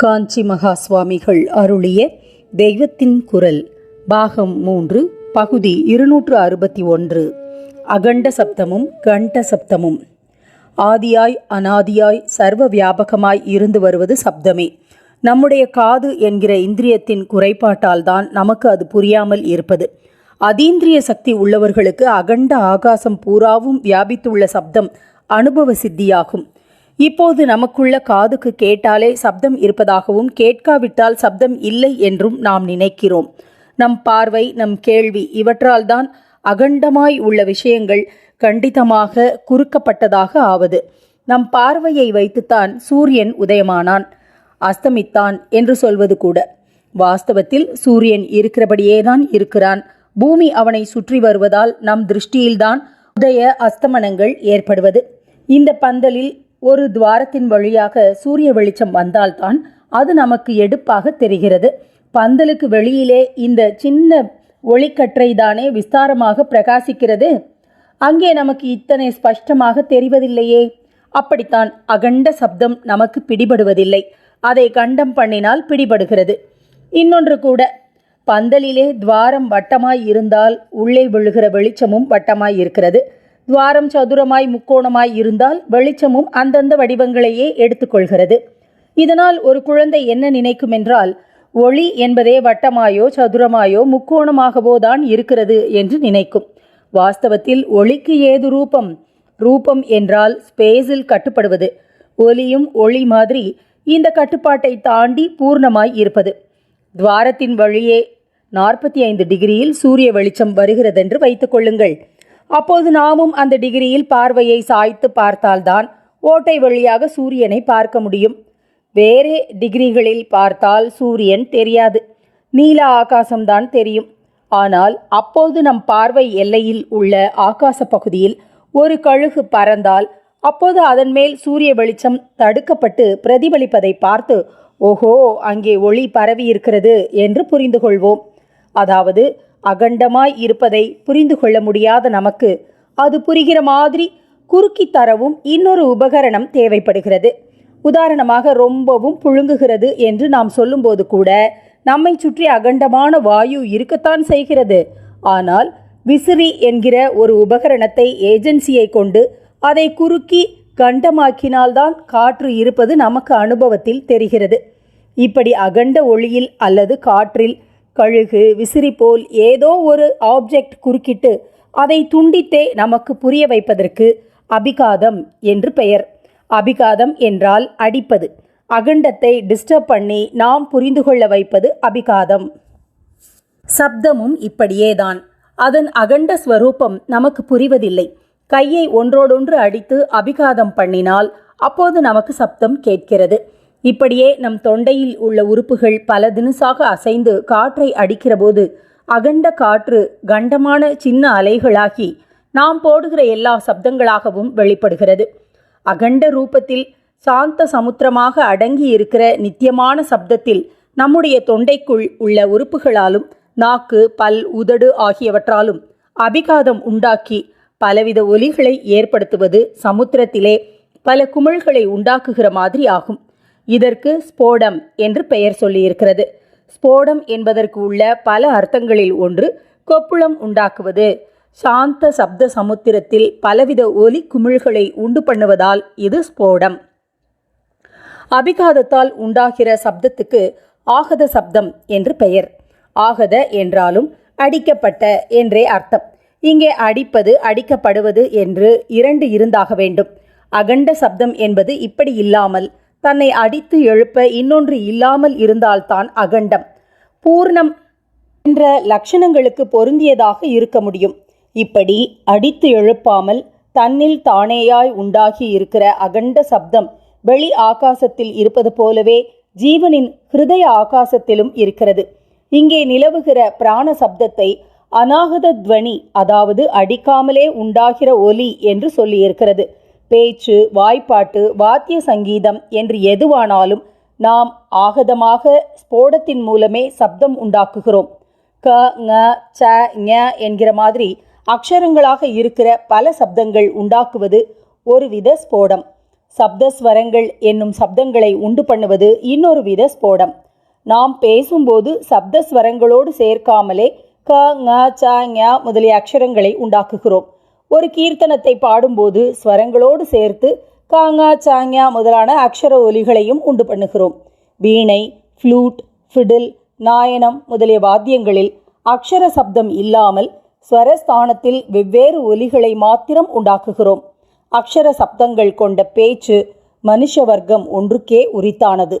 காஞ்சி மகா சுவாமிகள் அருளிய தெய்வத்தின் குரல் பாகம் மூன்று பகுதி இருநூற்று அறுபத்தி ஒன்று. அகண்ட சப்தமும் கண்ட சப்தமும். ஆதியாய் அனாதியாய் சர்வ வியாபகமாய் இருந்து வருவது சப்தமே. நம்முடைய காது என்கிற இந்திரியத்தின் குறைபாட்டால் தான் நமக்கு அது புரியாமல் இருப்பது. அதீந்திரிய சக்தி உள்ளவர்களுக்கு அகண்ட ஆகாசம் பூராவும் வியாபித்துள்ள சப்தம் அனுபவ சித்தியாகும். இப்போது நமக்குள்ள காதுக்கு கேட்டாலே சப்தம் இருப்பதாகவும் கேட்காவிட்டால் சப்தம் இல்லை என்றும் நாம் நினைக்கிறோம். நம் பார்வை நம் கேள்வி இவற்றால் தான் அகண்டமாய் உள்ள விஷயங்கள் கண்டிதமாக குறுக்கப்பட்டதாக ஆவது. நம் பார்வையை வைத்துத்தான் சூரியன் உதயமானான். அஸ்தமித்தான் என்று சொல்வது கூட. வாஸ்தவத்தில் சூரியன் இருக்கிறபடியேதான் இருக்கிறான். பூமி அவனை சுற்றி வருவதால் நம் திருஷ்டியில்தான் உதய அஸ்தமனங்கள் ஏற்படுவது. இந்த பந்தலில் ஒரு துவாரத்தின் வழியாக சூரிய வெளிச்சம் வந்தால்தான் அது நமக்கு எடுப்பாக தெரிகிறது. பந்தலுக்கு வெளியிலே இந்த சின்ன ஒளிக்கற்றை தானே விஸ்தாரமாக பிரகாசிக்கிறது? அங்கே நமக்கு இத்தனை ஸ்பஷ்டமாக தெரிவதில்லையே. அப்படித்தான் அகண்ட சப்தம் நமக்கு பிடிபடுவதில்லை. அதை கண்டம் பண்ணினால் பிடிபடுகிறது. இன்னொன்று கூட பந்தலிலே துவாரம் வட்டமாய் இருந்தால் உள்ளே விழுகிற வெளிச்சமும் வட்டமாய் இருக்கிறது. துவாரம் சதுரமாய் முக்கோணமாய் இருந்தால் வெளிச்சமும் அந்தந்த வடிவங்களையே எடுத்துக்கொள்கிறது. இதனால் ஒரு குழந்தை என்ன நினைக்கும் என்றால் ஒளி என்பதே வட்டமாயோ சதுரமாயோ முக்கோணமாகவோ தான் இருக்கிறது என்று நினைக்கும். வாஸ்தவத்தில் ஒளிக்கு ஏது ரூபம்? ரூபம் என்றால் ஸ்பேஸில் கட்டுப்படுவது. ஒலியும் ஒளி மாதிரி இந்த கட்டுப்பாட்டை தாண்டி பூர்ணமாய் இருப்பது. துவாரத்தின் வழியே நாற்பத்தி ஐந்து டிகிரியில் சூரிய வெளிச்சம் வருகிறதென்று வைத்துக் கொள்ளுங்கள். அப்போது நாமும் அந்த டிகிரியில் பார்வையை சாய்த்து பார்த்தால்தான் ஓட்டை வழியாக சூரியனை பார்க்க முடியும். வேறே டிகிரிகளில் பார்த்தால் சூரியன் தெரியாது. நீல ஆகாசம்தான் தெரியும். ஆனால் அப்போது நம் பார்வை எல்லையில் உள்ள ஆகாச பகுதியில் ஒரு கழுகு பறந்தால் அப்போது அதன் மேல் சூரிய வெளிச்சம் தடுக்கப்பட்டு பிரதிபலிப்பதை பார்த்து ஓஹோ அங்கே ஒளி பரவி இருக்கிறது என்று புரிந்து கொள்வோம் அதாவது அகண்டமாய் இருப்பதை புரிந்து கொள்ள முடியாத நமக்கு அது புரிகிற மாதிரி குறுக்கி தரவும் இன்னொரு உபகரணம் தேவைப்படுகிறது. உதாரணமாக ரொம்பவும் புழுங்குகிறது என்று நாம் சொல்லும்போது கூட நம்மை சுற்றி அகண்டமான வாயு இருக்கத்தான் செய்கிறது. ஆனால் விசிறி என்கிற ஒரு உபகரணத்தை ஏஜென்சியை கொண்டு அதை குறுக்கி கண்டமாக்கினால்தான் காற்று இருப்பது நமக்கு அனுபவத்தில் தெரிகிறது. இப்படி அகண்ட ஒளியில் அல்லது காற்றில் கழுகு விசிறி போல் ஏதோ ஒரு ஆப்ஜெக்ட் குறுக்கிட்டு அதை துண்டித்தே நமக்கு புரிய வைப்பதற்கு அபிகாதம் என்று பெயர். அபிகாதம் என்றால் அடிப்பது. அகண்டத்தை டிஸ்டர்ப் பண்ணி நாம் புரிந்து கொள்ள வைப்பது அபிகாதம். சப்தமும் இப்படியேதான். அதன் அகண்ட ஸ்வரூபம் நமக்கு புரிவதில்லை. கையை ஒன்றோடொன்று அடித்து அபிகாதம் பண்ணினால் அப்போது நமக்கு சப்தம் கேட்கிறது. இப்படியே நம் தொண்டையில் உள்ள உறுப்புகள் பல தினுசாக அசைந்து காற்றை அடிக்கிறபோது அகண்ட காற்று கண்டமான சின்ன அலைகளாகி நாம் போடுகிற எல்லா சப்தங்களாகவும் வெளிப்படுகிறது. அகண்ட ரூபத்தில் சாந்த சமுத்திரமாக அடங்கி இருக்கிற நித்தியமான சப்தத்தில் நம்முடைய தொண்டைக்குள் உள்ள உறுப்புகளாலும் நாக்கு பல் உதடு ஆகியவற்றாலும் அபிகாதம் உண்டாக்கி பலவித ஒலிகளை ஏற்படுத்துவது சமுத்திரத்திலே பல குமிழ்களை உண்டாக்குகிற மாதிரி ஆகும். இதற்கு ஸ்போடம் என்று பெயர் சொல்லியிருக்கிறது. ஸ்போடம் என்பதற்கு உள்ள பல அர்த்தங்களில் ஒன்று கொப்புளம் உண்டாக்குவது. சாந்த சப்த சமுத்திரத்தில் பலவித ஒலி குமிழ்களை உண்டு பண்ணுவதால் இது ஸ்போடம். அபிகாதத்தால் உண்டாகிற சப்தத்துக்கு ஆகத சப்தம் என்று பெயர். ஆகத என்றாலும் அடிக்கப்பட்ட என்றே அர்த்தம். இங்கே அடிப்பது அடிக்கப்படுவது என்று இரண்டு இருந்தாக வேண்டும். அகண்ட சப்தம் என்பது இப்படி இல்லாமல் தன்னை அடித்து எழுப்ப இன்னொன்று இல்லாமல் இருந்தால்தான் அகண்டம். பூர்ணம் என்ற லட்சணங்களுக்கு பொருந்தியதாக இருக்க முடியும். இப்படி அடித்து எழுப்பாமல் தன்னில் தானேயாய் உண்டாகி இருக்கிற அகண்ட சப்தம் வெளி ஆகாசத்தில் இருப்பது போலவே ஜீவனின் ஹிருதய ஆகாசத்திலும் இருக்கிறது. இங்கே நிலவுகிற பிராண சப்தத்தை அநாகத துவனி அதாவது அடிக்காமலே உண்டாகிற ஒலி என்று சொல்லியிருக்கிறது. பேச்சு வாய்ப்பாட்டு வாத்திய சங்கீதம் என்று எதுவானாலும் நாம் ஆகதமாக ஸ்போடத்தின் மூலமே சப்தம் உண்டாக்குகிறோம். க ங ச ஞ என்கிற மாதிரி அக்ஷரங்களாக இருக்கிற பல சப்தங்கள் உண்டாக்குவது ஒருவித ஸ்போடம். சப்தஸ்வரங்கள் என்னும் சப்தங்களை உண்டு பண்ணுவது இன்னொரு வித ஸ்போடம். நாம் பேசும்போது சப்தஸ்வரங்களோடு சேர்க்காமலே க ங ச ஞ முதலிய அக்ஷரங்களை உண்டாக்குகிறோம். ஒரு கீர்த்தனத்தை பாடும்போது ஸ்வரங்களோடு சேர்த்து காங்கா ங முதலான அக்ஷர ஒலிகளையும் உண்டு பண்ணுகிறோம். வீணை ஃப்ளூட் ஃபிடில் நாயனம் முதலிய வாத்தியங்களில் அக்ஷர சப்தம் இல்லாமல் ஸ்வரஸ்தானத்தில் வெவ்வேறு ஒலிகளை மாத்திரம் உண்டாக்குகிறோம். அக்ஷர சப்தங்கள் கொண்ட பேச்சு மனுஷ வர்க்கம் ஒன்றுக்கே உரித்தானது.